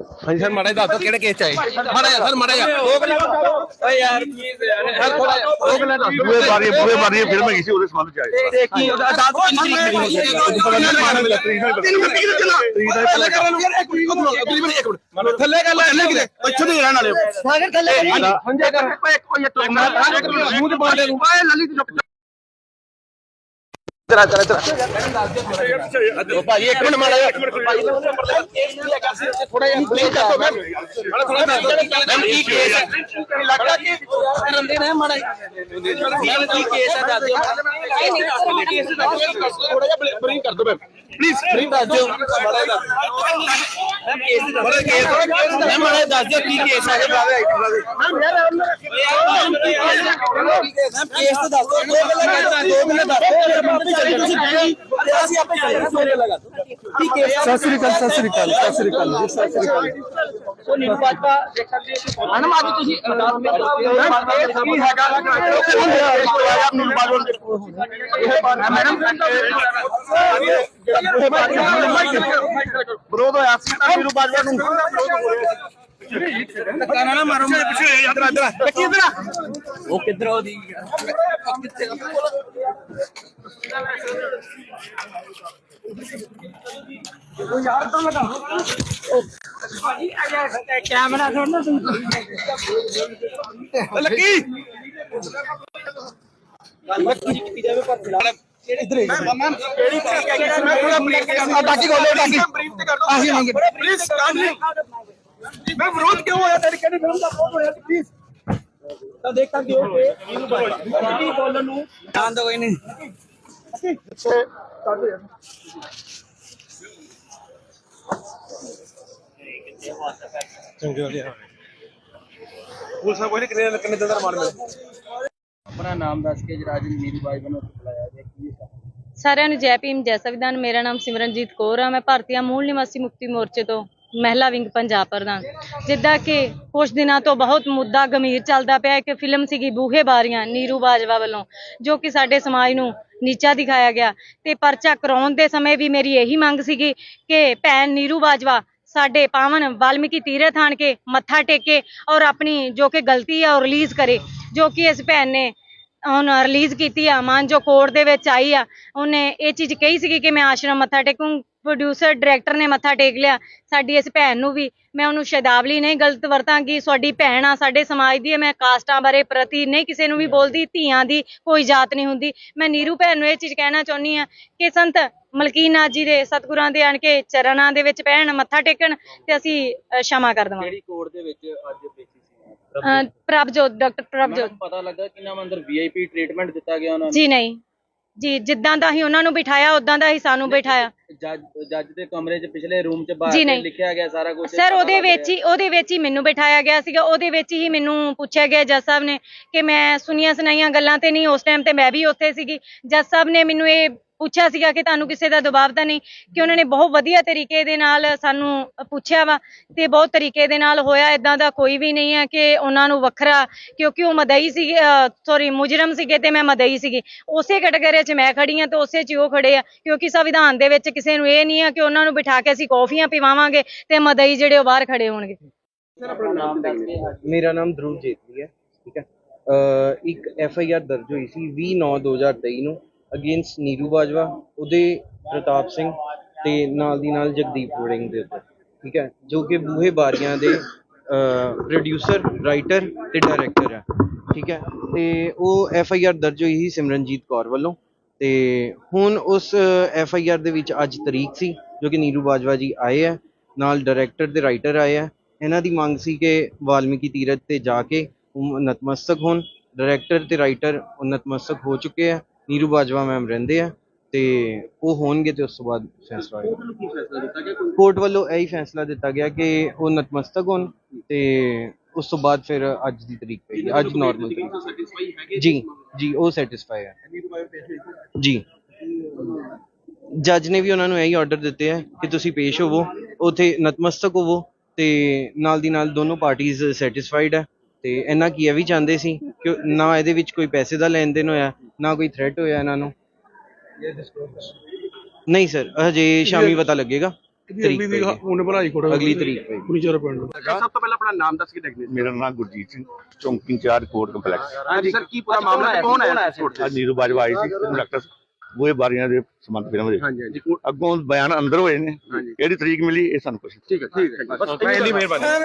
ਹਾਂਜੀ ਸਰ ਮਾੜਾ ਜਿਹਾ ਦੱਸ ਦਿਓ ਕਿਹੜੇ ਕੇਸ ਚ ਆਏ? ਮਾੜਾ ਜਿਹਾ ਸਰ ਮਾੜਾ ਜਿਹਾ। ਦੋ ਗੱਲਾਂ ਓਏ ਯਾਰ ਪਲੀਜ਼ ਯਾਰ। ਥੋੜਾ ਜਿਹਾ ਦੋ ਗੱਲਾਂ ਦੱਸ ਦਿਓ ਬੂਹੇ ਬਾਰੀ ਬੂਹੇ ਬਾਰੀ ਫਿਲਮ ਹੈਗੀ ਸੀ ਉਹਦੇ ਸੰਬੰਧ ਚ ਆਏ। ਕੀ ਉਹਦਾ ਦੱਸ ਕਿੰਨੀ ਤਰੀਕ ਹੋਈ ਥੱਲੇ ਗੱਲ ਥੱਲੇ ਕਿਤੇ ਇੱਥੇ ਦੇ ਰਹਿਣ ਵਾਲੇ ਸਾਗਰ ਥੱਲੇ ਹੁੰਜਾ ਕਰ। ਮੂੰਹ ਤੇ ਬਾਲੇ ਨੂੰ ਓਏ ਲੱਲੀ ਦੀ ਤੇਰਾ ਤੇਰਾ ਤੇਰਾ ਭਾਈ ਇੱਕ ਮਿੰਟ ਮਾੜਾ ਭਾਈ ਥੋੜਾ ਜਿਹਾ ਪਲੀਜ਼ ਕਰ ਦੋ ਮਾੜਾ ਥੋੜਾ ਮੈਮ ਕੀ ਕੇਸ ਹੈ? ਲੱਗਦਾ ਕਿ ਰੰਦੇ ਨੇ ਮਾੜਾ ਮੈਮ ਕੀ ਕੇਸ ਹੈ ਦੱਸ ਦਿਓ। ਕੇਸ ਥੋੜਾ ਜਿਹਾ ਬਰੀਫ ਕਰ ਦੋ ਮੈਮ। ਪਲੀਜ਼ ਬਰੀਫ ਦੱਸ ਦਿਓ। ਮਾੜਾ ਜਿਹਾ ਮੈਮ ਕੇਸ ਬੜਾ ਕੇਸ ਮੈਮ ਮਾੜਾ ਦੱਸ ਦਿਓ ਕੀ ਕੇਸ ਹੈ। ਮੈਮ ਯਾਰ ਮੈਮ ਕੇਸ ਤਾਂ ਦੱਸ ਦੋ ਗੱਲਾਂ ਦੋ ਗੱਲਾਂ ਦੱਸ ਦਿਓ ਚੱਲੀ ਤੁਸੀਂ ਗਏ ਤੇ ਅਸੀਂ ਆਪੇ ਚੱਲੇ ਸਵੇਰੇ ਲਗਾ ਕੀ ਕੇਸ ਸਤਿ ਸ੍ਰੀ ਅਕਾਲ ਸਤਿ ਸ੍ਰੀ ਅਕਾਲ ਸਤਿ ਸ੍ਰੀ ਅਕਾਲ ਸਤਿ ਸ੍ਰੀ ਅਕਾਲ ਉਹ ਨੀਰੂ ਬਾਜਵਾ ਦੇਖ ਸਕਦੇ ਹੋ ਮੈਡਮ ਅੱਜ ਤੁਸੀਂ ਅਰਦਾਸ ਮੇਂ ਕੀ ਹੈਗਾ ਵਿਰੋਧ ਹੋਇਆ ਸੀ ਤਾਂ ਵੀਰੂ ਬਾਜਵਾ ਨੂੰ ਕਾਨਾ ਨਾ ਮਾਰੋ ਪਿੱਛੇ ਇਧਰ ਇਧਰ ਇਧਰ ਉਹ ਕਿੱਧਰ ਉਹਦੀ ਕੈਮਰਾ ਥੋੜਾ ਲੱਕੀ ਲੱਕੀ ਜੀ ਕੀਤੀ ਜਾਵੇ ਪਰ ਫਿਲਹਾਲ ਇਧਰ ਮੈਮ ਕਿਹੜੀ ਮੈਂ ਥੋੜਾ ਬ੍ਰੇਕ ਬਾਕੀ ਕੋਲੇ ਬਾਕੀ ਆਹੀ ਮੰਗੇ ਪਲੀਜ਼ ਮੈਂ ਵਿਰੋਧ ਕਿਉਂ ਹੋਇਆ ਤੇਰੀ ਕਿਹੜੀ ਫਿਲਮ ਦਾ ਵਿਰੋਧ ਹੋਇਆ ਪਲੀਜ਼ ਤਾਂ ਦੇਖ ਸਕਦੇ ਹੋ ਕਿ ਇਹਨੂੰ ਬੋਲਣ ਨੂੰ ਜਾਣ ਦੋ ਕੋਈ ਨਹੀਂ। ਪੁਲਿਸ ਕੋਈ ਨਹੀਂ ਕਿੰਨੇ ਕਿੰਨੇ ਦਿਨ ਦਾ ਮਾਰ ਮਿਲੇ ਆਪਣਾ ਨਾਮ ਦੱਸ ਕੇ ਰਾਜਨ ਨੀਰੂ ਬਾਈ ਵੱਲੋਂ ਬੁਲਾਇਆ ਗਿਆ। ਕੀ ਹੈ? ਸਾਰਿਆਂ ਨੂੰ ਜੈ ਭੀਮ ਜੈ ਸੰਵਿਧਾਨ। ਮੇਰਾ ਨਾਮ ਸਿਮਰਨਜੀਤ ਕੌਰ ਆ। ਮੈਂ ਭਾਰਤੀਆ ਮੂਲ ਨਿਵਾਸੀ ਮੁਕਤੀ ਮੋਰਚੇ ਤੋਂ। ਮਹਿਲਾ ਵਿੰਗ ਪੰਜਾਬ ਪ੍ਰਧਾਨ ਜਿੱਦਾਂ ਕਿ ਕੁਝ ਦਿਨਾਂ ਤੋਂ ਬਹੁਤ ਮੁੱਦਾ ਗੰਭੀਰ ਚੱਲਦਾ ਪਿਆ ਹੈ ਕਿ ਫਿਲਮ ਸੀਗੀ ਬੂਹੇ ਬਾਰੀਆਂ ਨੀਰੂ ਬਾਜਵਾ ਵੱਲੋਂ, ਜੋ ਕਿ ਸਾਡੇ ਸਮਾਜ ਨੂੰ ਨੀਚਾ ਦਿਖਾਇਆ ਗਿਆ। ਤੇ ਪਰਚਾ ਕਰਾਉਣ ਦੇ ਸਮੇਂ ਵੀ ਮੇਰੀ ਇਹੀ ਮੰਗ ਸੀਗੀ ਕਿ ਭੈਣ ਨੀਰੂ ਬਾਜਵਾ ਸਾਡੇ ਪਾਵਨ ਵਾਲਮੀਕੀ ਤੀਰਥ ਆਣ ਕੇ ਮੱਥਾ ਟੇਕੇ ਔਰ ਆਪਣੀ ਜੋ ਕਿ ਗਲਤੀ ਆ ਉਹ ਰਿਲੀਜ਼ ਕਰੇ, ਜੋ ਕਿ ਇਸ ਭੈਣ ਨੇ ਹੁਣ ਰਿਲੀਜ਼ ਕੀਤੀ ਆ। ਮਾਨ ਜੋ ਕੋਰਟ ਦੇ ਵਿੱਚ ਆਈ ਆ। ਉਹਨੇ ਇਹ ਚੀਜ਼ ਕਹੀ ਸੀਗੀ ਕਿ ਮੈਂ ਆਸ਼ਰਮ ਮੱਥਾ ਟੇਕੂੰ ਪ੍ਰੋਡਿਊਸਰ ਡਾਇਰੈਕਟਰ ਨੇ ਮੱਥਾ ਟੇਕ ਲਿਆ ਸਾਡੀ ਇਸ ਭੈਣ ਨੂੰ ਵੀ। ਮੈਂ ਉਹਨੂੰ ਸ਼ਦਾਵਲੀ ਨਹੀਂ ਗਲਤ ਵਰਤਾਂਗੀ ਤੁਹਾਡੀ ਭੈਣ ਆ ਸਾਡੇ ਸਮਾਜ ਦੀ ਮੈਂ ਕਾਸਟਾਂ ਬਾਰੇ ਪ੍ਰਤੀ ਨਹੀਂ ਕਿਸੇ ਨੂੰ ਵੀ ਬੋਲਦੀ ਧੀਆਂ ਦੀ ਕੋਈ ਜਾਤ ਨਹੀਂ ਹੁੰਦੀ। ਮੈਂ ਨੀਰੂ ਭੈਣ ਨੂੰ ਇਹ ਚੀਜ਼ ਕਹਿਣਾ ਚਾਹੁੰਦੀ ਆ ਕਿ ਸੰਤ ਮਲਕੀਨਾਥ ਜੀ ਦੇ ਸਤਿਗੁਰਾਂ ਦੇ ਆਣ ਕੇ ਚਰਨਾਂ ਦੇ ਵਿੱਚ ਪੈਣ ਮੱਥਾ ਟੇਕਣ ਤੇ ਅਸੀਂ ਸ਼ਮਾ ਕਰ ਦਵਾਂਗੇ। ਕਿਹੜੀ ਕੋਰਟ ਦੇ ਵਿੱਚ ਅੱਜ ਪੇਸ਼ੀ ਸੀ? ਪ੍ਰਭਜੋਤ ਡਾਕਟਰ ਪ੍ਰਭਜੋਤ। ਪਤਾ ਲੱਗਾ ਕਿ ਨਾਮ ਅੰਦਰ ਵੀਆਈਪੀ ਟ੍ਰੀਟਮੈਂਟ ਦਿੱਤਾ ਗਿਆ ਉਹਨਾਂ ਨੂੰ? ਜੀ ਨਹੀਂ। ਜੀ ਜਿੱਦਾਂ ਦਾ ਹੀ ਉਹਨਾਂ ਨੂੰ ਬਿਠਾਇਆ ਉਦਾਂ ਦਾ ਹੀ ਸਾਨੂੰ ਬਿਠਾਇਆ। ਜੱਜ ਜੱਜ ਦੇ ਕਮਰੇ 'ਚ ਪਿਛਲੇ ਰੂਮ 'ਚ ਬਾਹਰ ਜੀ ਤੇ ਨਹੀਂ। ਲਿਖਿਆ ਗਿਆ ਸਾਰਾ ਕੁਝ ਸਰ ਉਹਦੇ ਵਿੱਚ ਹੀ ਉਹਦੇ ਵਿੱਚ ਹੀ ਮੈਨੂੰ ਬਿਠਾਇਆ ਗਿਆ ਸੀਗਾ ਉਹਦੇ ਵਿੱਚ ਹੀ ਮੈਨੂੰ ਪੁੱਛਿਆ ਗਿਆ ਜੱਜ ਸਾਹਿਬ ਨੇ ਕਿ ਮੈਂ ਸੁਣੀਆਂ ਸੁਣਾਈਆਂ ਗੱਲਾਂ ਤੇ ਨਹੀਂ ਉਸ ਟਾਈਮ ਤੇ ਮੈਂ ਵੀ ਉੱਥੇ ਸੀਗੀ। ਜੱਜ ਸਾਹਿਬ ਨੇ ਮੈਨੂੰ ਇਹ ਪੁੱਛਿਆ ਸੀਗਾ ਕਿ ਤੁਹਾਨੂੰ ਕਿਸੇ ਦਾ ਦਬਾਅ ਤਾਂ ਨਹੀਂ ਕਿ ਉਹਨਾਂ ਨੇ ਬਹੁਤ ਵਧੀਆ ਤਰੀਕੇ ਦੇ ਨਾਲ ਸਾਨੂੰ ਪੁੱਛਿਆ ਵਾ ਤੇ ਬਹੁਤ ਤਰੀਕੇ ਦੇ ਨਾਲ ਹੋਇਆ ਇਦਾਂ ਦਾ ਕੋਈ ਵੀ ਨਹੀਂ ਹੈ ਕਿ ਉਹਨਾਂ ਨੂੰ ਵੱਖਰਾ ਕਿਉਂਕਿ ਉਹ ਮਦਈ ਸੀਗੇ ਸੌਰੀ ਮੁਜਰਮ ਸੀਗੇ ਤੇ ਮੈਂ ਮਦਈ ਸੀਗੀ। ਉਸੇ ਕੈਟਾਗਰੀ 'ਚ ਮੈਂ ਖੜੀ ਹਾਂ ਤੇ ਉਸੇ 'ਚ ਹੀ ਉਹ ਖੜੇ ਆ ਕਿਉਂਕਿ ਸੰਵਿਧਾਨ ਦੇ ਵਿੱਚ ਕਿਸੇ ਨੂੰ ਇਹ ਨਹੀਂ ਆ ਕਿ ਉਹਨਾਂ ਨੂੰ ਬਿਠਾ ਕੇ ਅਸੀਂ ਕੌਫੀਆਂ ਪਿਵਾਵਾਂਗੇ ਤੇ ਮਦਈ ਜਿਹੜੇ ਉਹ ਬਾਹਰ ਖੜੇ ਹੋਣਗੇ। ਮੇਰਾ ਨਾਮ ਧਰੁਵ ਜੇਤਲੀ ਹੈ ਠੀਕ ਹੈ। ਇੱਕ ਐਫ ਆਈ ਆਰ ਦਰਜ ਹੋਈ ਸੀ 20/9/2023 ਨੂੰ। ਅਗੇਂਸਟ ਨੀਰੂ ਬਾਜਵਾ ਉਹਦੇ ਪ੍ਰਤਾਪ ਸਿੰਘ ਤੇ ਨਾਲ ਦੀ ਨਾਲ ਜਗਦੀਪ ਵੜਿੰਗ ਦੇ ਉੱਤੇ, ਠੀਕ ਹੈ, ਜੋ ਕਿ ਬੂਹੇ ਬਾਰੀਆਂ ਦੇ ਪ੍ਰੋਡਿਊਸਰ ਰਾਈਟਰ ਤੇ ਡਾਇਰੈਕਟਰ ਹੈ, ਠੀਕ ਹੈ, ਤੇ ਉਹ ਐਫ ਆਈ ਆਰ ਦਰਜ ਹੋਈ ਸੀ ਸਿਮਰਨਜੀਤ ਕੌਰ ਵੱਲੋਂ, ਤੇ ਹੁਣ ਉਸ ਐਫ ਆਈ ਆਰ ਦੇ ਵਿੱਚ ਅੱਜ ਤਰੀਕ ਸੀ, ਜੋ ਕਿ ਨੀਰੂ ਬਾਜਵਾ ਜੀ ਆਏ ਹੈ, ਨਾਲ ਡਾਇਰੈਕਟਰ ਤੇ ਰਾਈਟਰ ਆਏ ਹੈ, ਇਹਨਾਂ ਦੀ ਮੰਗ ਸੀ ਕਿ ਵਾਲਮੀਕੀ ਤੀਰਥ ਤੇ ਜਾ ਕੇ ਉਹ ਨਤਮਸਤਕ ਹੋਣ ਡਾਇਰੈਕਟਰ ਤੇ ਰਾਈਟਰ ਉਹ ਨਤਮਸਤਕ ਹੋ ਚੁੱਕੇ ਆ ਨੀਰੂ ਬਾਜਵਾ ਮੈਮ ਰਹਿੰਦੇ ਆ ਤੇ ਉਹ ਹੋਣਗੇ ਤੇ ਉਸ ਤੋਂ ਬਾਅਦ ਫੈਸਲਾ ਹੋਏਗਾ। ਕੋਰਟ ਵੱਲੋਂ ਇਹੀ ਫੈਸਲਾ ਦਿੱਤਾ ਗਿਆ ਕਿ ਉਹ ਨਤਮਸਤਕ ਹੋਣ ਤੇ ਉਸ ਤੋਂ ਬਾਅਦ ਫਿਰ ਅੱਜ ਦੀ ਤਰੀਕ ਪਈ ਅੱਜ ਨਾਰਮਲ ਜੀ ਜੀ ਉਹ ਸੈਟੀਸਫਾਈ ਹੈ ਜੀ। ਜੱਜ ਨੇ ਵੀ ਉਹਨਾਂ ਨੂੰ ਇਹੀ ਆਰਡਰ ਦਿੱਤੇ ਹੈ ਕਿ ਤੁਸੀਂ ਪੇਸ਼ ਹੋਵੋ ਉਥੇ ਨਤਮਸਤਕ ਹੋਵੋ ਤੇ ਨਾਲ ਦੀ ਨਾਲ ਦੋਨੋਂ ਪਾਰਟੀਆਂ ਸੈਟੀਸਫਾਈਡ ਹੈ ਤੇ ਇਹਨਾਂ ਕੀ ਇਹ ਵੀ ਚਾਹੁੰਦੇ ਸੀ ਕਿ ਨਾ ਇਹਦੇ ਵਿੱਚ ਕੋਈ ਪੈਸੇ ਦਾ ਲੈਣ ਦੇਣ ਹੋਇਆ ਨਾ ਕੋਈ ਥ੍ਰੈਟ ਹੋਇਆ ਇਹਨਾਂ ਨੂੰ। ਨਹੀਂ ਸਰ ਹਜੇ ਸ਼ਾਮੀ ਪਤਾ ਲੱਗੇਗਾ। ਤਰੀਕ। ਉਹਨੇ ਭਲਾਈ ਕੋਟ ਅਗਲੀ ਤਰੀਕ ਪਈ ਪੂਰੀ ਚੋਰ ਪਿੰਡ ਸਭ ਤੋਂ ਪਹਿਲਾਂ ਆਪਣਾ ਨਾਮ ਦੱਸ ਕੇ ਡੈਗਨੇਸ਼ਨ ਮੇਰਾ ਨਾਮ ਗੁਰਜੀਤ ਸਿੰਘ ਚੌਂਕੀ ਇੰਚਾਰਜ ਕੋਰਟ ਕੰਪਲੈਕਸ। ਹਾਂਜੀ ਸਰ ਕੀ ਪੂਰਾ ਮਾਮਲਾ ਹੈ ਕੌਣ ਆਇਆ ਸੀ ਅੱਜ ਨੀਰੂ ਬਾਜਵਾ ਆਈ ਸੀ ਡਾਕਟਰ ਉਹ ਬਾਰੀਆਂ ਦੇ ਸੰਬੰਧ ਫਿਲਮ ਦੇ ਹਾਂਜੀ ਹਾਂਜੀ ਅੱਗੋਂ ਬਿਆਨ ਅੰਦਰ ਹੋਏ ਨੇ। ਕਿਹੜੀ ਤਰੀਕ ਮਿਲੀ ਇਹ ਸਾਨੂੰ ਕੁਛ ਠੀਕ ਹੈ ਠੀਕ ਹੈ ਬਸ ਪਹਿਲੀ ਮਿਹਰਬਾਨੀ।